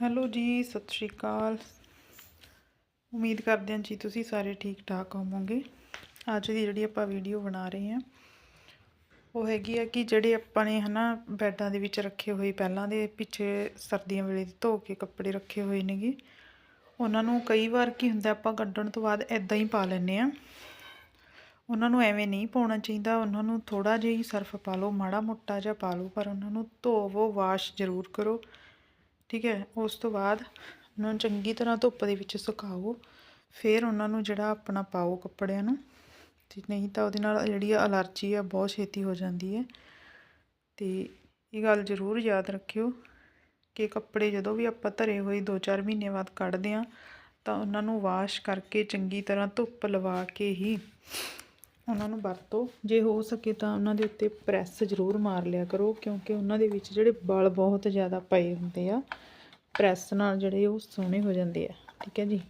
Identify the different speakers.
Speaker 1: Hello ਜੀ, ਸਤਿ ਸ਼੍ਰੀ ਅਕਾਲ। ਉਮੀਦ ਕਰਦੇ ਹਾਂ ਜੀ ਤੁਸੀਂ ਸਾਰੇ ਠੀਕ ਠਾਕ ਹੋਵੋਗੇ। ਅੱਜ ਦੀ ਜਿਹੜੀ ਆਪਾਂ ਵੀਡੀਓ ਬਣਾ ਰਹੇ ਹਾਂ, ਉਹ ਹੈਗੀ ਆ ਕਿ ਜਿਹੜੇ ਆਪਾਂ ਨੇ ਹਨਾ ਬੈੱਡਾਂ ਦੇ ਵਿੱਚ ਰੱਖੇ ਹੋਏ ਪਹਿਲਾਂ ਦੇ, ਪਿੱਛੇ ਸਰਦੀਆਂ ਵੇਲੇ ਧੋ ਕੇ ਕੱਪੜੇ ਰੱਖੇ ਹੋਏ ਨੇਗੇ। ਉਹਨਾਂ ਨੂੰ ਕਈ ਵਾਰ ਕੀ ਹੁੰਦਾ ਆਪਾਂ ਕੱਢਣ ਤੋਂ ਬਾਅਦ ਐਦਾਂ ਹੀ ਪਾ ਲੈਂਦੇ ਆ ਉਹਨਾਂ ਨੂੰ ਐਵੇਂ ਨਹੀਂ ਪਾਉਣਾ ਚਾਹੀਦਾ, ਉਹਨਾਂ ਨੂੰ ਥੋੜਾ ਜਿਹਾ ਹੀ ਸਰਫ ਪਾ ਲਓ, ਮਾੜਾ ਮੋਟਾ ਜਿਹਾ ਪਾ ਲਓ, ਪਰ ਉਹਨਾਂ ਨੂੰ ਧੋਵੋ, ਵਾਸ਼ ਜ਼ਰੂਰ ਕਰੋ। ਠੀਕ ਹੈ, ਉਸ ਤੋਂ ਬਾਅਦ ਉਹਨਾਂ ਨੂੰ ਚੰਗੀ ਤਰ੍ਹਾਂ ਧੁੱਪ ਦੇ ਵਿੱਚ ਸੁਕਾਓ, ਫਿਰ ਉਹਨਾਂ ਨੂੰ ਜਿਹੜਾ ਆਪਣਾ ਪਾਓ ਕੱਪੜਿਆਂ ਨੂੰ, ਤੇ ਨਹੀਂ ਤਾਂ ਉਹਦੇ ਨਾਲ ਜਿਹੜੀ ਅਲਰਜੀ ਆ, ਬਹੁਤ ਛੇਤੀ ਹੋ ਜਾਂਦੀ ਹੈ। ਤੇ ਇਹ ਗੱਲ ਜ਼ਰੂਰ ਯਾਦ ਰੱਖਿਓ ਕਿ ਕੱਪੜੇ ਜਦੋਂ ਵੀ ਆਪਾਂ ਧਰੇ ਹੋਏ 2-4 ਮਹੀਨੇ ਬਾਅਦ ਕੱਢਦੇ ਆ ਤਾਂ ਉਹਨਾਂ ਨੂੰ ਵਾਸ਼ ਕਰਕੇ ਚੰਗੀ ਤਰ੍ਹਾਂ ਧੁੱਪ ਲਵਾ ਕੇ ਹੀ ਉਹਨਾਂ ਨੂੰ ਵਰਤੋ। ਜੇ ਹੋ ਸਕੇ ਤਾਂ ਉਹਨਾਂ ਦੇ ਉੱਤੇ ਪ੍ਰੈਸ ਜ਼ਰੂਰ ਮਾਰ ਲਿਆ ਕਰੋ, ਕਿਉਂਕਿ ਉਹਨਾਂ ਦੇ ਵਿੱਚ ਜਿਹੜੇ ਵਲ ਬਹੁਤ ਜ਼ਿਆਦਾ ਪਏ ਹੁੰਦੇ ਆ, ਪ੍ਰੈਸ ਨਾਲ ਜਿਹੜੇ ਉਹ ਸੋਹਣੇ ਹੋ ਜਾਂਦੇ ਆ। ਠੀਕ ਹੈ ਜੀ?